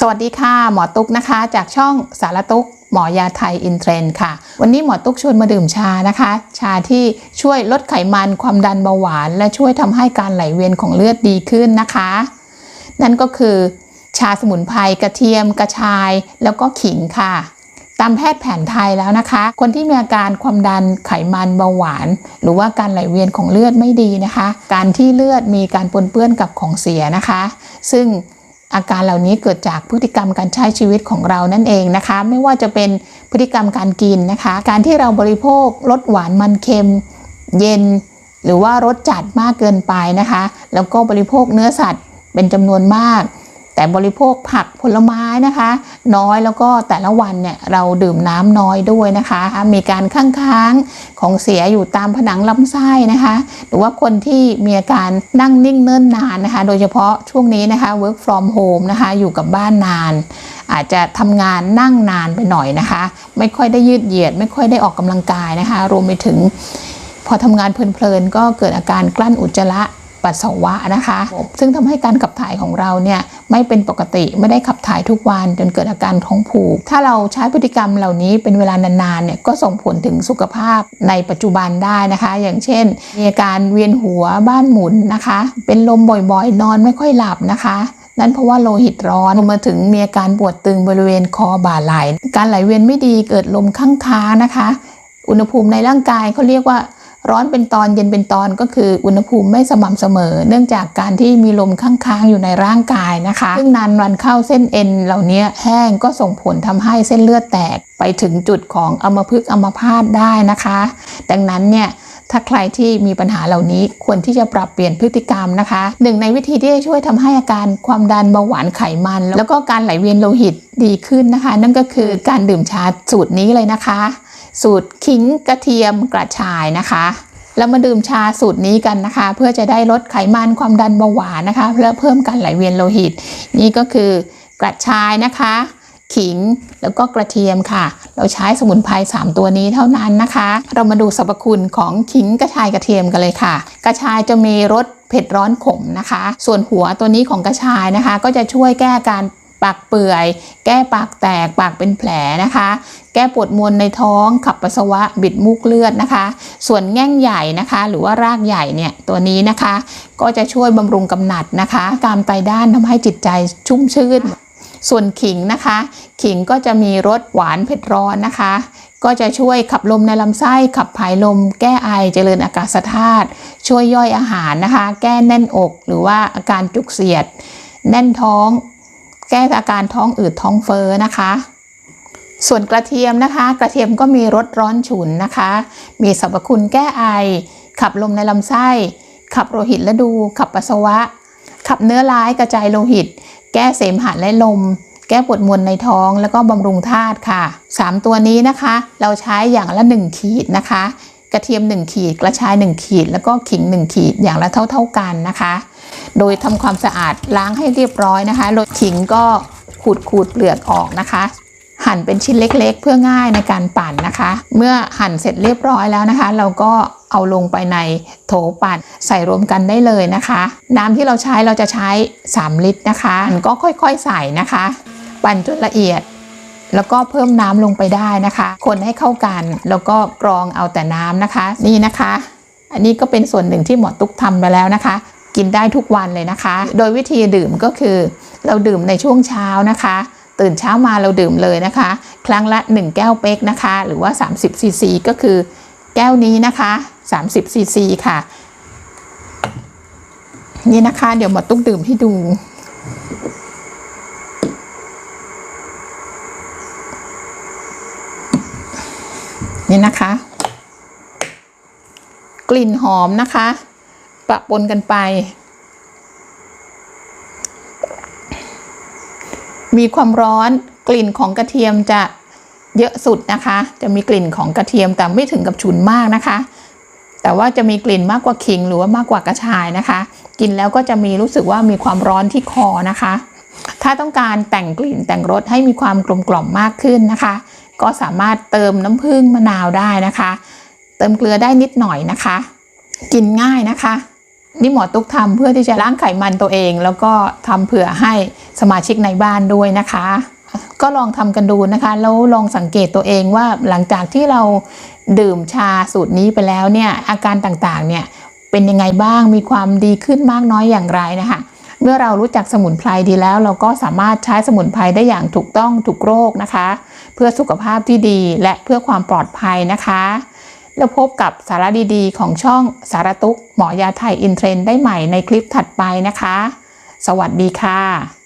สวัสดีค่ะ หมอตุ๊กนะคะ จากช่องสารตุ๊กหมอยาไทยอินเทรนค่ะ วันนี้หมอตุ๊กชวนมาดื่มชานะคะ ชาที่ช่วยลดไขมันความดันเบาหวาน และช่วยทำให้การไหลเวียนของเลือดดีขึ้นนะคะ นั่นก็คือชาสมุนไพรกระเทียม กระชาย แล้วก็ขิงค่ะ ตามแพทย์แผนไทยแล้วนะคะ คนที่มีอาการความดันไขมันเบาหวาน หรือว่าการไหลเวียนของเลือดไม่ดีนะคะ การที่เลือดมีการปนเปื้อนกับของเสียนะคะ ซึ่ง อาการเหล่านี้เกิดจากพฤติกรรมการใช้ชีวิตของเรานั่นเองนะคะ ไม่ว่าจะเป็นพฤติกรรมการกินนะคะ การที่เราบริโภครสหวานมันเค็ม เย็น หรือว่ารสจัดมากเกินไปนะคะ แล้วก็บริโภคเนื้อสัตว์เป็นจำนวนมาก แต่บริโภคผักผลไม้นะคะ น้อยแล้วก็แต่ละวันเนี่ยเราดื่มน้ำน้อยด้วยนะคะ มีการค้างค้างของเสียอยู่ตามผนังลำไส้นะคะ หรือว่าคนที่มีอาการนั่งนิ่งเนิ่นนานนะคะ โดยเฉพาะช่วงนี้นะคะ work from home นะคะ อยู่กับบ้านนาน อาจจะทำงานนั่งนานไปหน่อยนะคะ ไม่ค่อยได้ยืดเหยียด ไม่ค่อยได้ออกกำลังกายนะคะ รวมไปถึงพอทำงานเพลินๆก็เกิดอาการกลั้นอุจจาระ ปัสสาวะนะคะ ซึ่งทำให้การขับถ่ายของเราเนี่ยไม่เป็นปกติไม่ได้ขับถ่ายทุกวันจนเกิดอาการท้องผูก ถ้าเราใช้พฤติกรรมเหล่านี้เป็นเวลานานๆเนี่ยก็ส่งผลถึงสุขภาพในปัจจุบันได้นะคะ อย่างเช่น มีอาการเวียนหัวบ้านหมุนนะคะ เป็นลมบ่อยๆ นอนไม่ค่อยหลับนะคะนั่นเพราะว่าโลหิตร้อนมาถึงมีอาการปวดตึงบริเวณคอบ่าไหล่การไหลเวียนไม่ดีเกิดลมข้างค้านะคะ อุณหภูมิในร่างกายเขาเรียกว่า ร้อนเป็นตอนเย็นเป็นตอนก็คืออุณหภูมิไม่สม่ำเสมอ เนื่องจากการที่มีลมค้างๆอยู่ในร่างกายนะคะ ซึ่งนานวันเข้าเส้นเอ็นเหล่านี้แห้งก็ส่งผลทำให้เส้นเลือดแตกไปถึงจุดของอัมพฤกษ์อัมพาตได้นะคะ ดังนั้นเนี่ยถ้าใครที่มีปัญหาเหล่านี้ควรที่จะปรับเปลี่ยนพฤติกรรมนะคะหนึ่งในวิธีที่จะช่วยทำให้อาการความดันเบาหวานไขมัน แล้วก็การไหลเวียนโลหิตดีขึ้นนะคะ นั่นก็คือการดื่มชาสูตรนี้เลยนะคะ สูตรขิงกระเทียมกระชายนะคะแล้วมาดื่มชาสูตรนี้กันนะคะ เพื่อจะได้ลดไขมันความดันเบาหวานนะคะและเพิ่มการไหลเวียนโลหิต นี่ก็คือกระชายนะคะ ขิงแล้วก็กระเทียมค่ะ เราใช้สมุนไพร3ตัวนี้เท่านั้นนะคะ เรามาดูสรรพคุณของขิงกระชายกระเทียมกันเลยค่ะ กระชายจะมีรสเผ็ดร้อนขมนะคะ ส่วนหัวตัวนี้ของกระชายนะคะ ก็จะช่วยแก้การ ปากเปื่อย แก้ปากแตกปากเป็นแผลนะคะ แก้ปวดมวลในท้องขับปัสสาวะบิดมูกเลือดนะคะ ส่วนแง่งใหญ่นะคะ หรือว่ารากใหญ่เนี่ยตัวนี้นะคะ ก็จะช่วยบำรุงกำหนัดนะคะกามไตด้านทำให้จิตใจชุ่มชื่นส่วนขิงนะคะ ขิงก็จะมีรสหวานเผ็ดร้อนนะคะ ก็จะช่วยขับลมในลำไส้ขับผายลม แก้ไอเจริญอากาศธาตุช่วยย่อยอาหารนะคะ แก้แน่นอกหรือว่าอาการจุกเสียด แน่นท้อง แก้อาการท้องอืดท้องเฟ้อนะคะ ส่วนกระเทียมนะคะ กระเทียมก็มีรสร้อนฉุนนะคะ มีสรรพคุณแก้ไอ ขับลมในลำไส้ ขับโลหิตและดู ขับปัสสาวะ ขับเนื้อร้ายกระจายโลหิต แก้เสมหะและลม แก้ปวดมวลในท้องแล้วก็บำรุงธาตุค่ะ 3 ตัวนี้นะคะ เราใช้อย่างละ 1 ขีดนะคะ กระเทียม 1 ขีด กระชาย 1 ขีด แล้วก็ขิง 1 ขีดอย่างละเท่า ๆกันนะคะ โดยทำความสะอาดล้างให้เรียบร้อยนะคะโดยขิงก็ขูดขูดเปลือกออกนะคะ หั่นเป็นชิ้นเล็กๆ เพื่อง่ายในการปั่นนะคะ เมื่อหั่นเสร็จเรียบร้อยแล้วนะคะ เราก็เอาลงไปในโถปั่นใส่รวมกันได้เลยนะคะ น้ำที่เราใช้เราจะใช้ 3 ลิตรนะคะก็ค่อยๆใส่นะคะ ปั่นจนละเอียด แล้วก็เพิ่มน้ำลงไปได้นะคะ คนให้เข้ากันแล้วก็กรองเอาแต่น้ำนะคะ นี่นะคะ อันนี้ก็เป็นส่วนหนึ่งที่หมอตุ๊กทำไปแล้วนะคะ กินได้ทุกวันเลยนะคะ โดยวิธีดื่มก็คือ เราดื่มในช่วงเช้านะคะ ตื่นเช้ามาเราดื่มเลยนะคะ ครั้งละ 1 แก้วเป๊กนะคะ หรือว่า 30ซีซีก็คือแก้วนี้นะคะ30ซีซีค่ะ นี่นะคะ เดี๋ยวมอตุ๊กดื่มให้ดูนี่นะคะ กลิ่นหอมนะคะ ปะปนกันไป มีความร้อนกลิ่นของกระเทียมจะเยอะสุดนะคะ จะมีกลิ่นของกระเทียมแต่ไม่ถึงกับฉุนมากนะคะ แต่ว่าจะมีกลิ่นมากกว่าขิงหรือว่ามากกว่ากระชายนะคะ กินแล้วก็จะมีรู้สึกว่ามีความร้อนที่คอนะคะ ถ้าต้องการแต่งกลิ่นแต่งรสให้มีความกลมกล่อมมากขึ้นนะคะ ก็สามารถเติมน้ำผึ้งมะนาวได้นะคะ เติมเกลือได้นิดหน่อยนะคะ กินง่ายนะคะ นี่หมอตุ๊กทำเพื่อที่จะล้างไขมันตัวเอง แล้วก็ทำเผื่อให้สมาชิกในบ้านด้วยนะคะ ก็ลองทำกันดูนะคะแล้วลองสังเกตตัวเองว่าหลังจากที่เราดื่มชาสูตรนี้ไปแล้วเนี่ยอาการต่างๆเนี่ยเป็นยังไงบ้างมีความดีขึ้นมากน้อยอย่างไรนะคะเมื่อเรารู้จักสมุนไพรดีแล้ว เราก็สามารถใช้สมุนไพรได้อย่างถูกต้องถูกโรคนะคะ เพื่อสุขภาพที่ดีและเพื่อความปลอดภัยนะคะ แล้วพบกับสาระดีๆ ของช่องสารตุกหมอยาไทยอินเทรนด์ได้ใหม่ในคลิปถัดไปนะคะ สวัสดีค่ะ